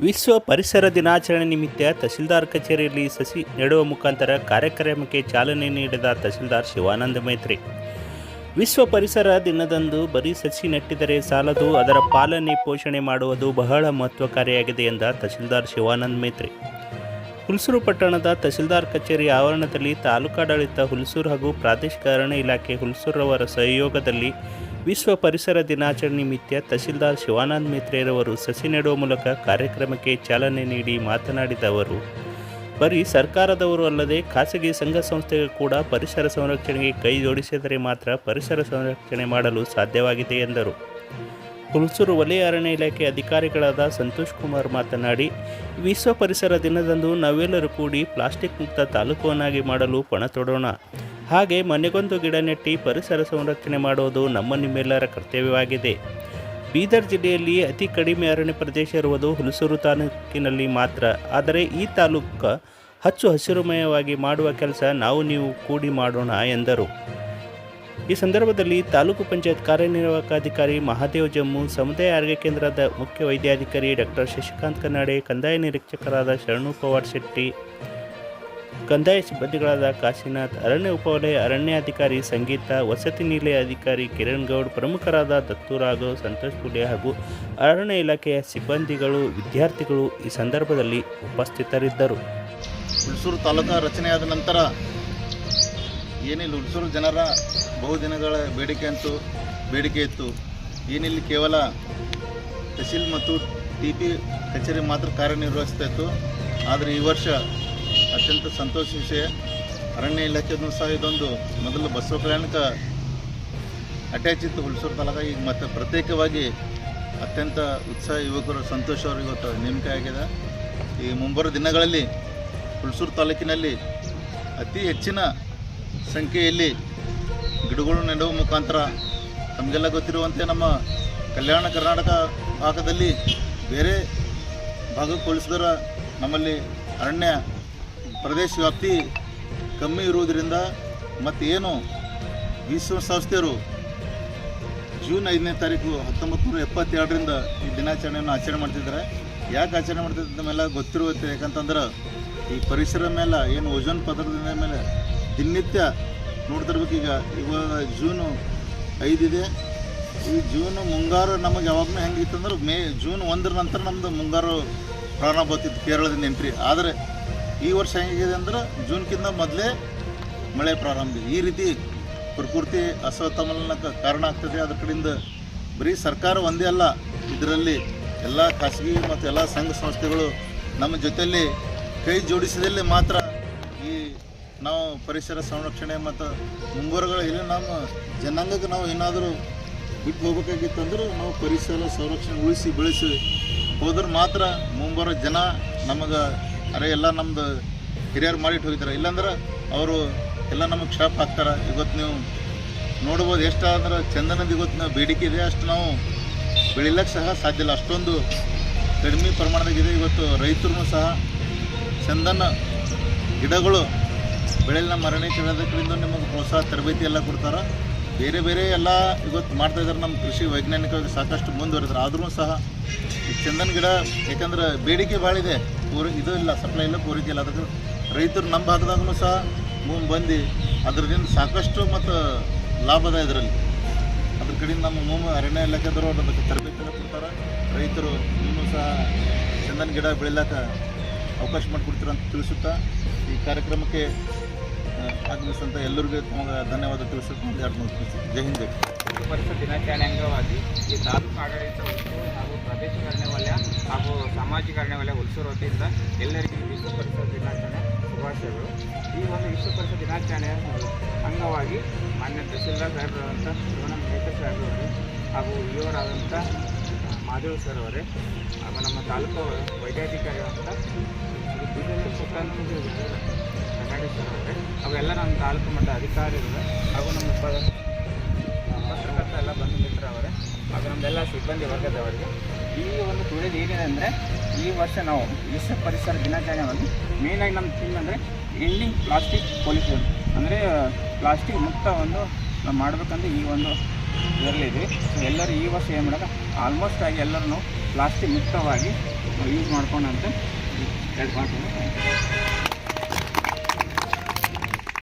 ವಿಶ್ವ ಪರಿಸರ ದಿನಾಚರಣೆ ನಿಮಿತ್ತ ತಹಸೀಲ್ದಾರ್ ಕಚೇರಿಯಲ್ಲಿ ಸಸಿ ನೆಡುವ ಮುಖಾಂತರ ಕಾರ್ಯಕ್ರಮಕ್ಕೆ ಚಾಲನೆ ನೀಡಿದ ತಹಸೀಲ್ದಾರ್ ಶಿವಾನಂದ ಮೈತ್ರಿ. ವಿಶ್ವ ಪರಿಸರ ದಿನದಂದು ಬರೀ ಸಸಿ ನೆಟ್ಟಿದರೆ ಸಾಲದು, ಅದರ ಪಾಲನೆ, ಪೋಷಣೆ ಮಾಡುವುದು ಬಹಳ ಮಹತ್ವಕಾರಿಯಾಗಿದೆ ಎಂದ ತಹಸೀಲ್ದಾರ್ ಶಿವಾನಂದ ಮೈತ್ರಿ. ಹುಲ್ಸೂರು ಪಟ್ಟಣದ ತಹಸೀಲ್ದಾರ್ ಕಚೇರಿ ಆವರಣದಲ್ಲಿ ತಾಲೂಕಾಡಳಿತ ಹುಲ್ಸೂರು ಹಾಗೂ ಪ್ರಾದೇಶಿಕ ಅರಣ್ಯ ಇಲಾಖೆ ಹುಲ್ಸೂರವರ ಸಹಯೋಗದಲ್ಲಿ ವಿಶ್ವ ಪರಿಸರ ದಿನಾಚರಣೆ ನಿಮಿತ್ತ ತಹಸೀಲ್ದಾರ್ ಶಿವಾನಂದ ಮೇತ್ರೆರವರು ಸಸಿ ನೆಡುವ ಮೂಲಕ ಕಾರ್ಯಕ್ರಮಕ್ಕೆ ಚಾಲನೆ ನೀಡಿ ಮಾತನಾಡಿದ ಅವರು, ಬರೀ ಸರ್ಕಾರದವರು ಅಲ್ಲದೆ ಖಾಸಗಿ ಸಂಘ ಸಂಸ್ಥೆಗಳು ಕೂಡ ಪರಿಸರ ಸಂರಕ್ಷಣೆಗೆ ಕೈ ಜೋಡಿಸಿದರೆ ಮಾತ್ರ ಪರಿಸರ ಸಂರಕ್ಷಣೆ ಮಾಡಲು ಸಾಧ್ಯವಾಗಿದೆ ಎಂದರು. ಹುಲ್ಸೂರು ವಲಯ ಅರಣ್ಯ ಇಲಾಖೆ ಅಧಿಕಾರಿಗಳಾದ ಸಂತೋಷ್ ಕುಮಾರ್ ಮಾತನಾಡಿ, ವಿಶ್ವ ಪರಿಸರ ದಿನದಂದು ನಾವೆಲ್ಲರೂ ಕೂಡಿ ಪ್ಲಾಸ್ಟಿಕ್ ಮುಕ್ತ ತಾಲೂಕುವನ್ನಾಗಿ ಮಾಡಲು ಪಣ ತೊಡೋಣ. ಹಾಗೆ ಮನೆಗೊಂದು ಗಿಡ ನೆಟ್ಟಿ ಪರಿಸರ ಸಂರಕ್ಷಣೆ ಮಾಡುವುದು ನಮ್ಮ ನಿಮ್ಮೆಲ್ಲರ ಕರ್ತವ್ಯವಾಗಿದೆ. ಬೀದರ್ ಜಿಲ್ಲೆಯಲ್ಲಿ ಅತಿ ಕಡಿಮೆ ಅರಣ್ಯ ಪ್ರದೇಶ ಇರುವುದು ಹುಲಸೂರು ತಾಲೂಕಿನಲ್ಲಿ ಮಾತ್ರ. ಆದರೆ ಈ ತಾಲೂಕು ಹಚ್ಚು ಹಸಿರುಮಯವಾಗಿ ಮಾಡುವ ಕೆಲಸ ನಾವು ನೀವು ಕೂಡಿ ಮಾಡೋಣ ಎಂದರು. ಈ ಸಂದರ್ಭದಲ್ಲಿ ತಾಲೂಕು ಪಂಚಾಯತ್ ಕಾರ್ಯನಿರ್ವಾಹಕಾಧಿಕಾರಿ ಮಹಾದೇವ್ ಜಮ್ಮು, ಸಮುದಾಯ ಆರೋಗ್ಯ ಕೇಂದ್ರದ ಮುಖ್ಯ ವೈದ್ಯಾಧಿಕಾರಿ ಡಾಕ್ಟರ್ ಶಶಿಕಾಂತ್ ಕನ್ನಡೆ, ಕಂದಾಯ ನಿರೀಕ್ಷಕರಾದ ಶರಣು ಪವಾರ್ ಶೆಟ್ಟಿ ಕಂದಾಯ ಸಿಬ್ಬಂದಿಗಳಾದ ಕಾಶಿನಾಥ್, ಅರಣ್ಯ ಉಪವಲಯ, ಅರಣ್ಯಾಧಿಕಾರಿ ಸಂಗೀತ, ವಸತಿ ನಿಲಯ ಅಧಿಕಾರಿ ಕಿರಣ್ ಗೌಡ್, ಪ್ರಮುಖರಾದ ದತ್ತು ರಾಘವ್ ಸಂತೋಷ್ ಪುಲೆ ಹಾಗೂ ಅರಣ್ಯ ಇಲಾಖೆಯ ಸಿಬ್ಬಂದಿಗಳು, ವಿದ್ಯಾರ್ಥಿಗಳು ಈ ಸಂದರ್ಭದಲ್ಲಿ ಉಪಸ್ಥಿತರಿದ್ದರು. ಹುಣಸೂರು ತಾಲೂಕು ರಚನೆಯಾದ ನಂತರ ಏನಿಲ್ಲ ಹುಣಸೂರು ಜನರ ಬಹುದಿನಗಳ ಬೇಡಿಕೆ ಅಂತೂ ಬೇಡಿಕೆ ಇತ್ತು. ಏನಿಲ್ಲಿ, ಕೇವಲ ತಹಸೀಲ್ ಮತ್ತು ಟಿ ಪಿ ಕಚೇರಿ ಮಾತ್ರ ಕಾರ್ಯನಿರ್ವಹಿಸ್ತಾ ಇತ್ತು. ಆದರೆ ಈ ವರ್ಷ ಅತ್ಯಂತ ಸಂತೋಷ ವಿಷಯ ಅರಣ್ಯ ಇಲಾಖೆಯೂ ಸಹ ಇದೊಂದು ಮೊದಲು ಬಸವ ಕಲ್ಯಾಣಕ್ಕೆ ಅಟ್ಯಾಚ್ ಇತ್ತು ಹುಲ್ಸೂರು ತಾಲೂಕ ಈಗ ಮತ್ತೆ ಪ್ರತ್ಯೇಕವಾಗಿ ಅತ್ಯಂತ ಉತ್ಸಾಹ ಯುವಕರು, ಸಂತೋಷ ಅವರು ಇವತ್ತು ನೇಮಕ ಆಗಿದೆ. ಈ ಮುಂಬರುವ ದಿನಗಳಲ್ಲಿ ಹುಲ್ಸೂರು ತಾಲೂಕಿನಲ್ಲಿ ಅತಿ ಹೆಚ್ಚಿನ ಸಂಖ್ಯೆಯಲ್ಲಿ ಗಿಡಗಳು ನೆಡುವ ಮುಖಾಂತರ ತಮಗೆಲ್ಲ ಗೊತ್ತಿರುವಂತೆ ನಮ್ಮ ಕಲ್ಯಾಣ ಕರ್ನಾಟಕ ಭಾಗದಲ್ಲಿ ಬೇರೆ ಭಾಗಕ್ಕೆ ಹೋಲಿಸಿದ್ರೆ ನಮ್ಮಲ್ಲಿ ಅರಣ್ಯ ಪ್ರದೇಶ ವ್ಯಾಪ್ತಿ ಕಮ್ಮಿ ಇರುವುದರಿಂದ ಮತ್ತು ಏನು ವಿಶ್ವಸಂಸ್ಥೆಯರು ಜೂನ್ ಐದನೇ ತಾರೀಕು ಹತ್ತೊಂಬತ್ತು ನೂರ ಎಪ್ಪತ್ತೆರಡರಿಂದ ಈ ದಿನಾಚರಣೆಯನ್ನು ಆಚರಣೆ ಮಾಡ್ತಿದ್ದಾರೆ. ಯಾಕೆ ಆಚರಣೆ ಮಾಡ್ತಿದ್ದ ನಮ್ಮೆಲ್ಲ ಗೊತ್ತಿರುತ್ತೆ ಯಾಕಂತಂದ್ರೆ ಈ ಪರಿಸರ ಮೇಲೆ ಏನು ಓಜೋನ್ ಪದರದ ಮೇಲೆ ದಿನನಿತ್ಯ ಈಗ. ಇವಾಗ ಜೂನು ಐದಿದೆ ಈ ಜೂನ್ ಮುಂಗಾರು ನಮಗೆ ಯಾವಾಗಲೂ ಹೆಂಗಿತ್ತಂದ್ರೆ ಮೇ ಜೂನ್ ಒಂದರ ನಂತರ ನಮ್ಮದು ಮುಂಗಾರು ಪ್ರಾರಂಭ ಆಗ್ತಿತ್ತು ಕೇರಳದಿಂದ ಎಂಟ್ರಿ. ಆದರೆ ಈ ವರ್ಷ ಹೆಂಗಿದೆ ಅಂದ್ರೆ ಜೂನ್ಕಿಂತ ಮೊದಲೇ ಮಳೆ ಪ್ರಾರಂಭ. ಈ ರೀತಿ ಪ್ರಕೃತಿ ಅಸಮತೋಲನಕ್ಕೆ ಕಾರಣ ಆಗ್ತದೆ. ಅದ್ರ ಕಡೆಯಿಂದ ಬರೀ ಸರ್ಕಾರ ಒಂದೇ ಅಲ್ಲ, ಇದರಲ್ಲಿ ಎಲ್ಲ ಖಾಸಗಿ ಮತ್ತು ಎಲ್ಲ ಸಂಘ ಸಂಸ್ಥೆಗಳು ನಮ್ಮ ಜೊತೆಯಲ್ಲಿ ಕೈ ಜೋಡಿಸಿದಲ್ಲಿ ಮಾತ್ರ ಈ ನಾವು ಪರಿಸರ ಸಂರಕ್ಷಣೆ ಮತ್ತು ಮುಂಬರುಗಳು ಇಲ್ಲಿ ನಮ್ಮ ಜನಾಂಗಕ್ಕೆ ನಾವು ಏನಾದರೂ ಬಿಟ್ಟು ಹೋಗ್ಬೇಕಾಗಿತ್ತಂದ್ರೆ ನಾವು ಪರಿಸರ ಸಂರಕ್ಷಣೆ ಉಳಿಸಿ ಬೆಳೆಸಿ ಹೋದ್ರೆ ಮಾತ್ರ ಮುಂಬರೋ ಜನ ನಮಗೆ ಅರೆ, ಎಲ್ಲ ನಮ್ದು ಹಿರಿಯರು ಮಾಡಿಟ್ಟು ಹೋಗಿದ್ದಾರೆ. ಇಲ್ಲಾಂದ್ರೆ ಅವರು ಎಲ್ಲ ನಮಗೆ ಕ್ಷಾಪ್ ಹಾಕ್ತಾರೆ. ಇವತ್ತು ನೀವು ನೋಡ್ಬೋದು ಎಷ್ಟು ಅಂದ್ರೆ ಚಂದನದ ಇವತ್ತು ನಾವು ಬೇಡಿಕೆ ಇದೆ. ಅಷ್ಟು ನಾವು ಬೆಳಿಲಕ್ಕೆ ಸಹ ಸಾಧ್ಯ ಇಲ್ಲ. ಅಷ್ಟೊಂದು ಕಡಿಮೆ ಪ್ರಮಾಣದಾಗಿದೆ ಇವತ್ತು ರೈತರು ಸಹ ಚಂದನ ಗಿಡಗಳು ಬೆಳೆಯಲ್ಲಿ ನಮ್ಮ ಅರಣ್ಯೀಕರಣದಿಂದ ನಿಮಗೆ ಪ್ರೋತ್ಸಾಹ, ತರಬೇತಿ ಎಲ್ಲ ಕೊಡ್ತಾರೆ. ಬೇರೆ ಬೇರೆ ಎಲ್ಲ ಇವತ್ತು ಮಾಡ್ತಾ ಇದ್ದಾರೆ ನಮ್ಮ ಕೃಷಿ ವೈಜ್ಞಾನಿಕವಾಗಿ ಸಾಕಷ್ಟು ಮುಂದುವರೆದ್ರೆ. ಆದರೂ ಸಹ ಈ ಚಂದನ ಗಿಡ, ಯಾಕಂದ್ರೆ ಬೇಡಿಕೆ ಭಾಳ ಇದೆ. ಪೂರ ಇದು ಇಲ್ಲ ಸಪ್ಲೈ ಇಲ್ಲ, ಪೂರೈಕೆ ಇಲ್ಲ. ಅದಕ್ಕೆ ರೈತರು ನಮ್ಮ ಭಾಗದಾಗೂ ಸಹ ಮುಂದೆ ಬಂದು ಅದರಿಂದ ಸಾಕಷ್ಟು ಮತ್ತು ಲಾಭದ ಇದರಲ್ಲಿ. ಅದ್ರ ಕಡೆಯಿಂದ ನಮ್ಮ ಮೂಮ ಅರಣ್ಯ ಇಲಾಖೆದವರು ಅದಕ್ಕೆ ತರಬೇತಿ ಕೊಡ್ತಾರೆ. ರೈತರು ಇನ್ನೂ ಸಹ ಚಂದನ ಗಿಡ ಬೆಳಿಲಾಕ ಅವಕಾಶ ಮಾಡಿಕೊಡ್ತೀರ ಅಂತ ತಿಳಿಸುತ್ತಾ ಈ ಕಾರ್ಯಕ್ರಮಕ್ಕೆ ಆಗಮಿಸಿದಂಥ ಎಲ್ಲರಿಗೂ ತುಂಬ ಧನ್ಯವಾದ ತಿಳಿಸುತ್ತಾ ಒಂದು ಎರಡು ಮೂರು ತಿಳಿಸಿ ಜೈ ಹಿಂದ್. ಜೈ ಪರಿಸರ ದಿನಾಚರಣೆ ಅಂಗವಾಗಿ ಈ ತಾಲೂಕು ಆಡಳಿತ ಹಾಗೂ ಪ್ರದೇಶ ವಲಯ ಹಾಗೂ ಸಾಮಾಜಿಕ ಅರಣ್ಯ ವಲಯ ಹುಲ್ಸೂರು ವತಿಯಿಂದ ಎಲ್ಲರಿಗೂ ವಿಶ್ವ ಪರಿಸರ ದಿನಾಚರಣೆ ಶುಭಾಶಯಗಳು. ಈ ಒಂದು ವಿಶ್ವ ಪರಿಸರ ದಿನಾಚರಣೆಯ ಅಂಗವಾಗಿ ಮಾನ್ಯ ತಹಸೀಲ್ದಾರ್ ಸಾಹೇಬರಾದಂಥ ಶಿವನ ಮೇಕರ್ ಸಾಹೇಬ್ರವರು ಹಾಗೂ ಇವರಾದಂಥ ಮಾದೇವ್ ಸರ್ ಅವರೇ. ಆಗ ನಮ್ಮ ತಾಲೂಕು ವೈದ್ಯಾಧಿಕಾರಿ ಅಂತ ಕನ್ನಡ ಸರ್ ಅವರೇ. ಅವೆಲ್ಲ ನಮ್ಮ ತಾಲೂಕು ಮಟ್ಟ ಅಧಿಕಾರಿಗಳು ಹಾಗೂ ನಮ್ಮ ಪತ್ರಕರ್ತ ಎಲ್ಲ ಬಂದು ಮಿತ್ರ ಅವರೇ. ಹಾಗೂ ನಮ್ಮೆಲ್ಲ ಸಿಬ್ಬಂದಿ ವರ್ಗದವರಿಗೆ. ಈ ಒಂದು ತುಳಿದು ಏನಿದೆ ಅಂದರೆ, ಈ ವರ್ಷ ನಾವು ವಿಶ್ವ ಪರಿಸರ ದಿನಾಚರಣೆಯನ್ನು ಮೇನಾಗಿ ನಮ್ಮ ಥೀಮ್ ಅಂದರೆ ಎಂಡಿಂಗ್ ಪ್ಲಾಸ್ಟಿಕ್ ಪೊಲ್ಯೂಷನ್ ಅಂದರೆ ಪ್ಲಾಸ್ಟಿಕ್ ಮುಕ್ತ ಒಂದು, ನಾವು ಮಾಡಬೇಕಂದ್ರೆ ಈ ಒಂದು ಇದರಲ್ಲಿದೆ ಸೊ ಎಲ್ಲರೂ ಈ ವರ್ಷ ಏನು ಮಾಡೋದು ಆಲ್ಮೋಸ್ಟ್ ಆಗಿ ಎಲ್ಲರೂ ಪ್ಲಾಸ್ಟಿಕ್ ಮುಕ್ತವಾಗಿ ಯೂಸ್ ಮಾಡ್ಕೊಂಡಂತೆ. ಹೇಳ್ಕೊಂಡು